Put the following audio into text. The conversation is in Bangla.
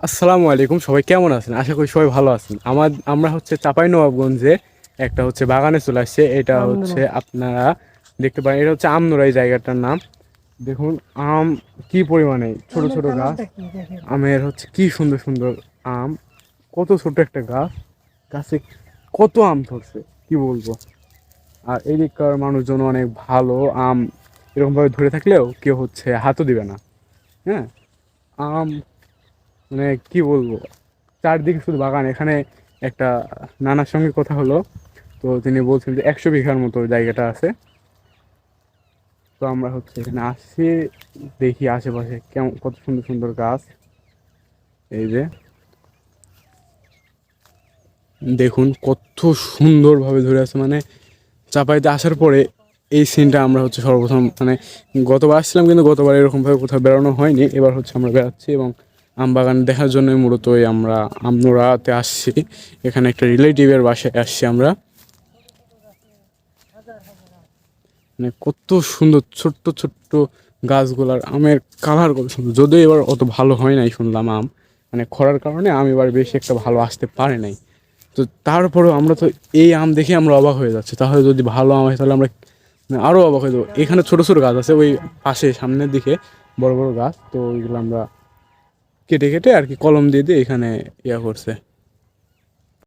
আসসালামু আলাইকুম সবাই কেমন আছেন? আশা করি সবাই ভালো আছেন। আমার আমরা হচ্ছে চাপাই নবাবগঞ্জে একটা হচ্ছে বাগানে চলে আসছে। এটা হচ্ছে আপনারা দেখতে পারেন এটা হচ্ছে আমনোরা এই জায়গাটার নাম। দেখুন আম কি পরিমাণে ছোট ছোট গাছ। আমের হচ্ছে কি সুন্দর সুন্দর আম। কত ছোট একটা গাছ। গাছে কত আম ধরছে কি বলব? আর এদিককার মানুষজন অনেক ভালো আম এরকমভাবে ধরে থাকলেও কেউ হচ্ছে হাতও দিবে না। হ্যাঁ? আম মানে কি বলব? চারদিকে শুধু বাগান। এখানে একটা নানার সঙ্গে কথা হলো। তো তিনি বলছেন যে একশো বিঘার মতো জায়গাটা আছে। তো আমরা হচ্ছে এখানে আসছি, দেখি আশেপাশে কেমন, কত সুন্দর সুন্দর গাছ। এই যে। দেখুন, কত সুন্দরভাবে ধরে আছে। মানে চাপাইতে আসার পরে এই সিনটা আমরা হচ্ছে সর্বপ্রথম মানে গতবার আসছিলাম, কিন্তু গতবার এরকমভাবে কোথাও বেরোনো হয়নি। এবার হচ্ছে আমরা বেড়াচ্ছি এবং আম বাগান দেখার জন্যই মূলত আমরা আমনোরাতে আসছি। এখানে একটা রিলেটিভের বাসায় আসছি আমরা। মানে কত সুন্দর ছোট্ট ছোট্ট গাছগুলার আমের কালার কত সুন্দর। যদিও এবার অত ভালো হয় নাই শুনলাম আম। মানে খরার কারণে আম এবার বেশি একটা ভালো আসতে পারে নাই। তো তারপরেও আমরা তো এই আম দেখে আমরা অবাক হয়ে যাচ্ছি। তাহলে যদি ভালো আম হয় তাহলে আমরা মানে আরও অবাক হয়ে যাব। এখানে ছোটো ছোটো গাছ আছে, ওই পাশে সামনের দিকে বড় বড় গাছ, তো ওইগুলো আমরা কেটে কেটে আর কি কলম দিয়ে দিয়ে এখানে ইয়া করছে।